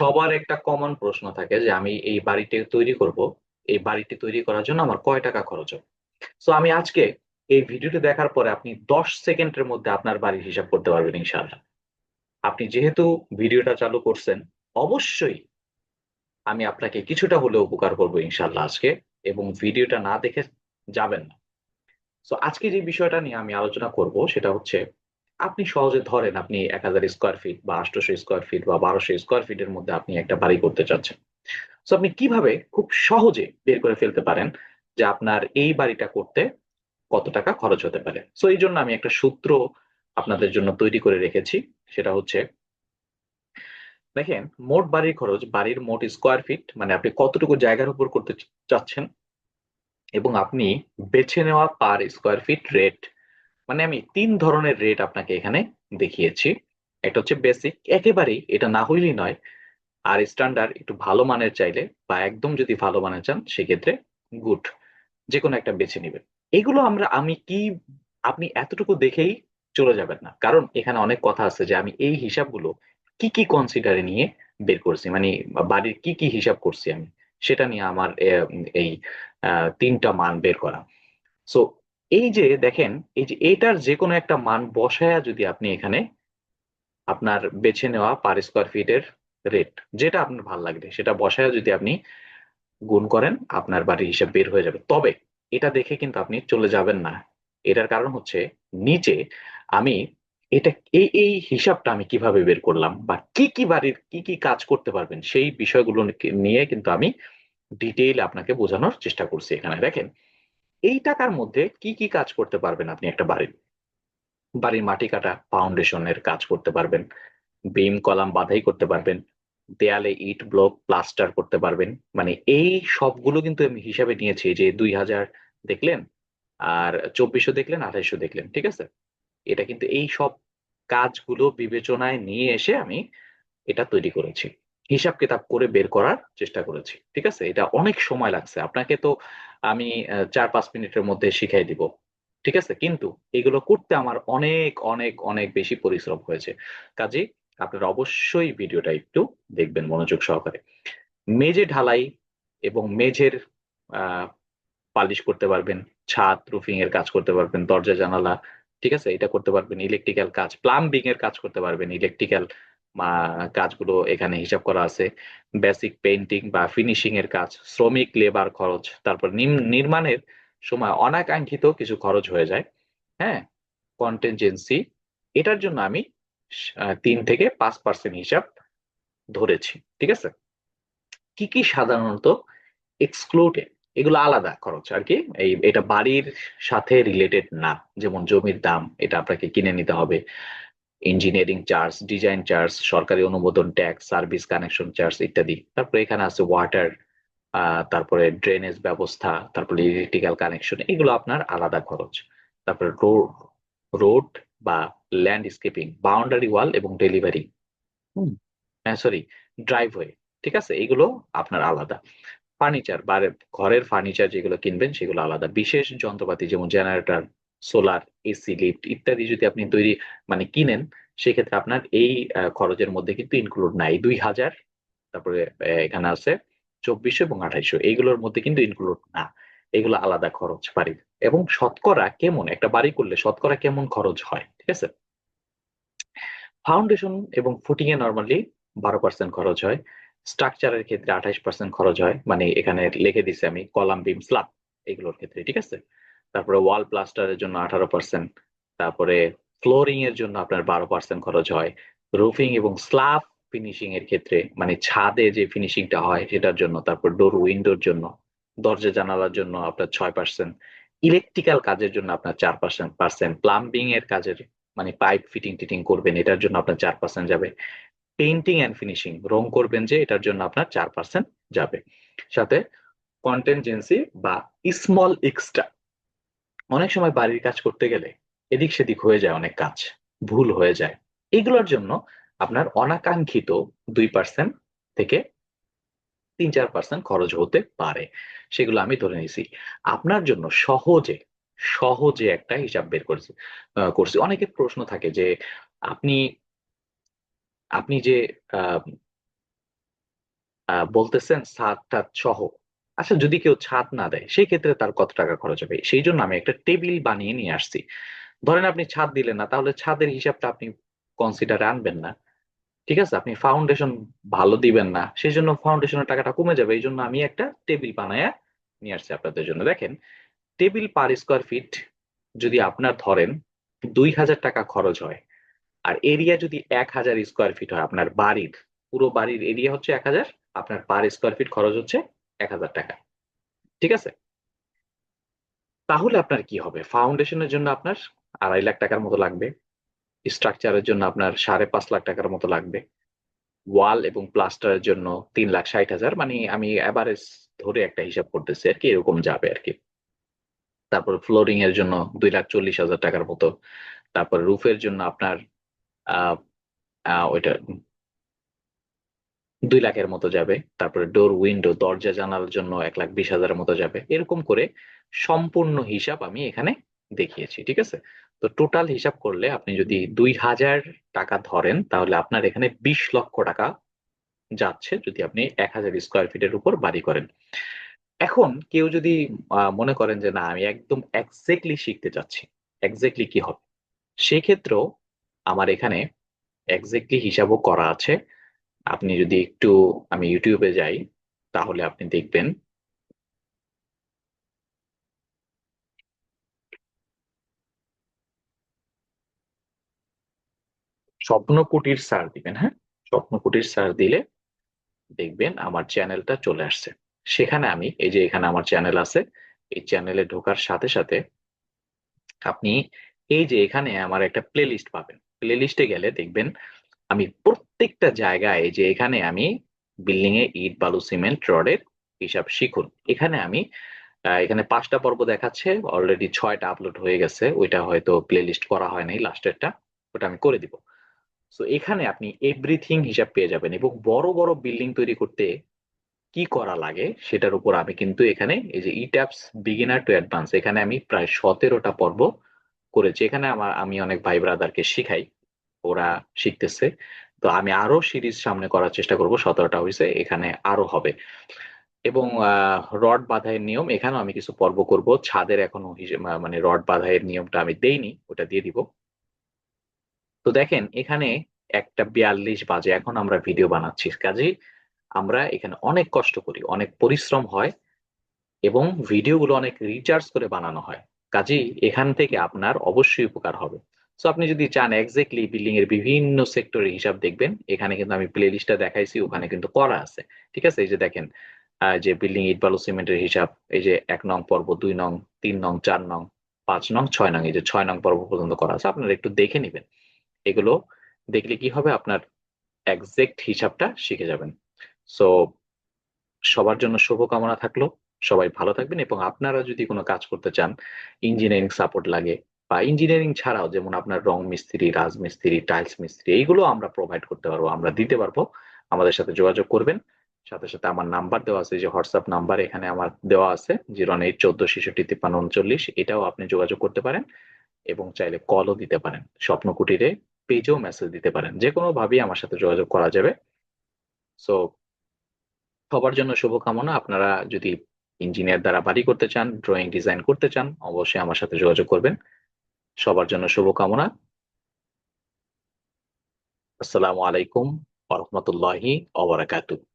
সবার একটা কমন প্রশ্ন থাকে যে আমি এই বাড়িটি তৈরি করব, এই বাড়িটি তৈরি করার জন্য আমার কয় টাকা খরচ হবে? সো আমি আজকে এই ভিডিওটি দেখার পরে আপনি দশ সেকেন্ডের মধ্যে আপনার বাড়ির হিসাব করতে পারবেন ইনশাআল্লাহ। আপনি যেহেতু ভিডিওটা চালু করছেন, অবশ্যই আমি আপনাকে কিছুটা হলেও উপকার করব ইনশাল্লাহ আজকে এবং ভিডিওটা না দেখে যাবেন না। সো আজকে যে বিষয়টা নিয়ে আমি আলোচনা করব, সেটা হচ্ছে আপনি সহজে ধরেন আপনি এক হাজার স্কোয়ার ফিট বা আটশোশো স্কোয়ার ফিট বা বারোশো স্কোয়ার ফিটের মধ্যে আপনি একটা বাড়ি করতে চাচ্ছেন। সো আপনি কীভাবে খুব সহজে বের করে ফেলতে পারেন যে আপনার এই বাড়িটা করতে কত টাকা খরচ হতে পারে? সো এই জন্য আমি একটা সূত্র আপনাদের জন্য তৈরি করে রেখেছি। সেটা হচ্ছে, দেখেন, মোট বাড়ির খরচ, বাড়ির মোট স্কোয়ার ফিট মানে আপনি কতটুকু জায়গার উপর করতে চাচ্ছেন এবং আপনি বেছে নেওয়া পার স্কোয়ার ফিট রেট মানে আমি তিন ধরনের রেট আপনাকে এখানে দেখিয়েছি। একটা হচ্ছে বেসিক একেবারেই এটা না হইলেই নয়। আর স্ট্যান্ডার্ড একটু ভালো মানের চাইলে বা একদম যদি ভালো মানের চান, সেক্ষেত্রে গুড যে কোনো একটা বেছে নেবেন। এগুলো আমরা, আমি কি, আপনি এতটুকু দেখেই চলে যাবেন না। কারণ এখানে অনেক কথা আছে যে আমি এই হিসাবগুলো কি কি কনসিডারে নিয়ে বের করছি মানে বাড়ির কি কি হিসাব করছি আমি, সেটা নিয়ে আমার এই তিনটা মান বের করা। সো এই যে দেখেন, এই যে এটার যে কোনো একটা মান বসায়া যদি আপনি এখানে আপনার বেছে নেওয়া পার স্কোয়ার ফিটের রেট যেটা আপনার ভালো লাগবে, সেটা বসায়া যদি আপনি গুণ করেন, আপনার বাড়ির হিসাব বের হয়ে যাবে। তবে এটা দেখে কিন্তু আপনি চলে যাবেন না। এটার কারণ হচ্ছে নিচে আমি এটা, এই এই হিসাবটা আমি কীভাবে বের করলাম বা কি কি বাড়ির, কি কি কাজ করতে পারবেন, সেই বিষয়গুলো নিয়ে কিন্তু আমি ডিটেইল আপনাকে বোঝানোর চেষ্টা করছি এখানে। দেখেন এই টাকার মধ্যে কি কি কাজ করতে পারবেন আপনি একটা বাড়ির বাড়ির মাটি কাটা ফাউন্ডেশনের কাজ করতে পারবেন বিম কলাম বাধাই করতে পারবেন, দেয়ালে ইট ব্লক প্লাস্টার করতে পারবেন। মানে এই সবগুলো কিন্তু আমি হিসাবে নিয়েছি যে দুই হাজার দেখলেন আর চব্বিশশো দেখলেন আঠাইশো দেখলেন, ঠিক আছে? এটা কিন্তু এই সব কাজগুলো বিবেচনায় নিয়ে এসে আমি এটা তৈরি করেছি। হিসাব কিতাব করে বের করার চেষ্টা করেছি, ঠিক আছে? এটা অনেক সময় লাগছে। আপনাকে তো আমি চার, পাঁচ মিনিটের মধ্যে শিখাই দিব। ঠিক আছে? কিন্তু এগুলো করতে আমার অনেক অনেক অনেক বেশি পরিশ্রম হয়েছে। কাজে আপনারা অবশ্যই ভিডিওটা একটু দেখবেন মনোযোগ সহকারে। মেঝে ঢালাই এবং মেঝের পালিশ করতে পারবেন, ছাদ রুফিং এর কাজ করতে পারবেন, দরজা, জানালা, ঠিক আছে? এটা করতে পারবেন ইলেকট্রিক্যাল কাজ প্লাম্বিং এর কাজ করতে পারবেন ইলেকট্রিক্যাল কাজগুলো এখানে হিসাব করা আছে। বেসিক পেন্টিং বা ফিনিশিং এর কাজ, শ্রমিক লেবার খরচ, তারপর নির্মাণের সময় অনাকাঙ্ক্ষিত কিছু খরচ হয়ে যায়। হ্যাঁ? কন্টেনজেন্সি এটার জন্য আমি তিন থেকে পাঁচ পার্সেন্ট হিসাব ধরেছি। ঠিক আছে? কি কি সাধারণত এক্সক্লুডেড এগুলো আলাদা খরচ আর কি। এই, এটা বাড়ির সাথে রিলেটেড না। যেমন জমির দাম, এটা আপনাকে কিনে নিতে হবে। ইঞ্জিনিয়ারিং চার্জ ডিজাইন চার্জ সরকারি অনুমোদন ট্যাক্স সার্ভিস কানেকশন চার্জ ইত্যাদি। তারপরে এখানে আছে ওয়াটার তারপরে ড্রেনেজ ব্যবস্থা তারপরে ইলেকট্রিক্যাল কানেকশন এগুলো আপনার আলাদা খরচ। তারপরে রোড রোড বা ল্যান্ডস্কেপিং বাউন্ডারি ওয়াল এবং ডেলিভারি হ্যাঁ সরি ড্রাইভওয়ে ঠিক আছে? এগুলো আপনার আলাদা। ফার্নিচার বা ঘরের ফার্নিচার যেগুলো কিনবেন সেগুলো আলাদা। বিশেষ যন্ত্রপাতি যেমন জেনারেটর সোলার এসি লিফট ইত্যাদি যদি আপনি তৈরি মানে কিনেন, সেক্ষেত্রে আপনার এই খরচের মধ্যে কিন্তু ইনক্লুড নাই। দুই হাজার, তারপরে এখানে আছে চব্বিশশো এবং আঠাইশো। এইগুলোর মধ্যে কিন্তু ইনক্লুড না। এগুলো আলাদা খরচ বাড়ির। এবং শতকরা কেমন, একটা বাড়ি করলে শতকরা কেমন খরচ হয়, ঠিক আছে? ফাউন্ডেশন এবং ফুটিং এ নর্মালি বারো পার্সেন্ট খরচ হয়। স্ট্রাকচারের ক্ষেত্রে আঠাইশ পার্সেন্ট খরচ হয়। মানে এখানে লিখে দিছি আমি, কলাম বিম স্লাব এগুলোর ক্ষেত্রে, ঠিক আছে? তারপরে ওয়াল প্লাস্টারের জন্য আঠারো পার্সেন্ট তারপরে ফ্লোরিং এর জন্য আপনার বারো পার্সেন্ট খরচ হয়। রুফিং এবং স্লাব ফিনিশিং এর ক্ষেত্রে মানে ছাদে যে ফিনিশিংটা হয় সেটার জন্য, তারপর ডোর উইন্ডোর জন্য, দরজা জানালার জন্য আপনার ছয় পার্সেন্ট ইলেকট্রিক্যাল কাজের জন্য আপনার চার পার্সেন্ট পার্সেন্ট প্লাম্বিং এর কাজের মানে পাইপ ফিটিং টিটিং করবেন, এটার জন্য আপনার চার পার্সেন্ট যাবে। পেন্টিং অ্যান্ড ফিনিশিং রং করবেন যে, এটার জন্য আপনার চার পার্সেন্ট যাবে। সাথে কন্টেনজেন্সি বা স্মল এক্সট্রা অনেক সময় বাড়ির কাজ করতে গেলে এদিক সেদিক হয়ে যায় অনেক কাজ, ভুল হয়ে যায়। এগুলোর জন্য আপনার অনাকাঙ্ক্ষিত দুই পার্সেন্ট থেকে তিন চার পার্সেন্ট খরচ হতে পারে। সেগুলো আমি ধরে নিয়েছি। আপনার জন্য সহজে সহজে একটা হিসাব বের করছি করছি। অনেকের প্রশ্ন থাকে যে আপনি আপনি যে বলতেছেন টাদ সহ আচ্ছা যদি কেউ ছাদ না দেয় সেই ক্ষেত্রে তার কত টাকা খরচ হবে? সেই জন্য আমি একটা টেবিল বানিয়ে নিয়ে আসছি। ধরেন আপনি ছাদ দিলেন না, তাহলে ছাদের হিসাবটা আপনি কনসিডারে আনবেন না। ঠিক আছে? আপনি ফাউন্ডেশন ভালো দিবেন না, সেই জন্য ফাউন্ডেশনের টাকাটা কমে যাবে। এই জন্য আমি একটা টেবিল বানায়া নিয়ে আসছি আপনাদের জন্য। দেখেন, টেবিল পার স্কোয়ার ফিট যদি আপনার ধরেন দুই হাজার টাকা খরচ হয়, আর এরিয়া যদি এক হাজার স্কোয়ার ফিট হয় আপনার বাড়ির, পুরো বাড়ির এরিয়া হচ্ছে এক হাজার, আপনার পার স্কোয়ার ফিট খরচ হচ্ছে এক হাজার টাকা। ঠিক আছে? তাহলে আপনার কি হবে? ফাউন্ডেশনের জন্য আপনার আড়াই লাখ টাকার মতো লাগবে। স্ট্রাকচারের জন্য আপনার সাড়ে পাঁচ লাখ টাকার মতো লাগবে। ওয়াল এবং প্লাস্টারের জন্য তিন লাখ ষাট হাজার। মানে আমি অ্যাভারেজ ধরে একটা হিসাব করতেছি আর কি, এরকম যাবে আর কি। তারপর ফ্লোরিং এর জন্য দুই লাখ চল্লিশ হাজার টাকার মতো। তারপর রুফের জন্য আপনার ওইটা দুই লাখের মতো যাবে, তারপরে ডোর উইন্ডো দরজা, জানালার জন্য এক লাখ বিশ হাজারের মতো যাবে। এরকম করে সম্পূর্ণ হিসাব আমি এখানে দেখিয়েছি, ঠিক আছে? তো টোটাল হিসাব করলে আপনি যদি দুই হাজার টাকা ধরেন, তাহলে আপনার এখানে বিশ লক্ষ টাকা যাচ্ছে যদি আপনি এক হাজার স্কোয়ার ফিটের উপর বাড়ি করেন। এখন কেউ যদি মনে করেন যে না, আমি একদম এক্স্যাক্টলি শিখতে চাচ্ছি এক্স্যাক্টলি কি হবে? সেক্ষেত্রেও আমার এখানে এক্স্যাক্টলি হিসাবও করা আছে। আপনি যদি একটু আমি ইউটিউবে যাই, তাহলে আপনি দেখবেন স্বপ্ন কুটির স্যার দিবেন হ্যাঁ? স্বপ্ন কুটির স্যার দিলে দেখবেন আমার চ্যানেলটা চলে আসছে। সেখানে আমি, এই যে এখানে আমার চ্যানেল আছে, এই চ্যানেলে ঢোকার সাথে সাথে আপনি এই যে এখানে আমার একটা প্লে লিস্ট পাবেন। প্লে লিস্টে গেলে দেখবেন আমি প্রত্যেকটা জায়গায় যে এখানে আমি বিল্ডিং এ ইট, বালু সিমেন্ট রডের হিসাব শিখুন। এখানে আমি এখানে পাঁচটা পর্ব দেখাচ্ছে অলরেডি ছয়টা আপলোড হয়ে গেছে, ওইটা হয়তো প্লে লিস্ট করা হয় নাই লাস্টেরটা ওটা আমি করে দিব। সো এখানে আপনি এভরিথিং হিসাব পেয়ে যাবেন এবং বড় বড় বিল্ডিং তৈরি করতে কি করা লাগে সেটার উপর আমি কিন্তু এখানে এই যে ইট্যাপস বিগিনার টু অ্যাডভান্স এখানে আমি প্রায় সতেরোটা পর্ব করেছি। এখানে আমার, আমি অনেক ভাই ব্রাদারকে শিখাই। ওরা শিখতেছে। তো আমি আরও সিরিজ সামনে করার চেষ্টা করব, সতেরোটা হয়েছে এখানে আরও হবে। এবং রড বাঁধাইয়ের নিয়ম, এখানেও আমি কিছু পর্ব করব। ছাদের এখনও মানে রড বাঁধাইয়ের নিয়মটা আমি দেইনি, ওটা দিয়ে দিব। তো দেখেন, এখানে একটা বিয়াল্লিশ বাজে, এখন আমরা ভিডিও বানাচ্ছি। কাজেই আমরা এখানে অনেক কষ্ট করি, অনেক পরিশ্রম হয় এবং ভিডিওগুলো অনেক রিচার্জ করে বানানো হয়। কাজেই এখান থেকে আপনার অবশ্যই উপকার হবে। সো আপনি যদি চান এক্স্যাক্টলি বিল্ডিং এর বিভিন্ন সেক্টরের হিসাব দেখবেন, এখানে কিন্তু আমি প্লে লিস্টটা দেখাইছি, ওখানে কিন্তু করা আছে। ঠিক আছে? এই যে দেখেন যে বিল্ডিং ইট বালু সিমেন্টের হিসাব, এই যে এক নং পর্ব, দুই নং, তিন নং, চার নং, পাঁচ নং, ছয় নং, এই যে ছয় নং পর্ব পর্যন্ত করা আছে, আপনারা একটু দেখে নেবেন। এগুলো দেখলে কি হবে? আপনার এক্সাক্ট হিসাবটা শিখে যাবেন। সো সবার জন্য শুভকামনা থাকল। সবাই ভালো থাকবেন এবং আপনারা যদি কোনো কাজ করতে চান ইঞ্জিনিয়ারিং সাপোর্ট লাগে বা ইঞ্জিনিয়ারিং ছাড়াও যেমন আপনার রং মিস্ত্রি রাজমিস্ত্রি টাইলস মিস্ত্রি, এইগুলো আমরা প্রোভাইড করতে পারব, আমরা দিতে পারব। আমাদের সাথে যোগাযোগ করবেন। সাথে সাথে আমার নাম্বার দেওয়া আছে যে হোয়াটসঅ্যাপ নাম্বার এখানে আমার দেওয়া আছে জিরো এইট চোদ্দ ছেষট্টি তিপ্পান্ন উনচল্লিশ এটাও আপনি যোগাযোগ করতে পারেন এবং চাইলে কলও দিতে পারেন। স্বপ্ন কুটিরে পেজেও মেসেজ দিতে পারেন। যে কোনো ভাবেই আমার সাথে যোগাযোগ করা যাবে। সো সবার জন্য শুভকামনা। আপনারা যদি ইঞ্জিনিয়ার দ্বারা বাড়ি করতে চান ড্রয়িং ডিজাইন করতে চান, অবশ্যই আমার সাথে যোগাযোগ করবেন। সবার জন্য শুভকামনা। আসসালামু আলাইকুম ওরহমতুল্লাহি রাহমাতুল্লাহি ওয়া বারাকাতুহু।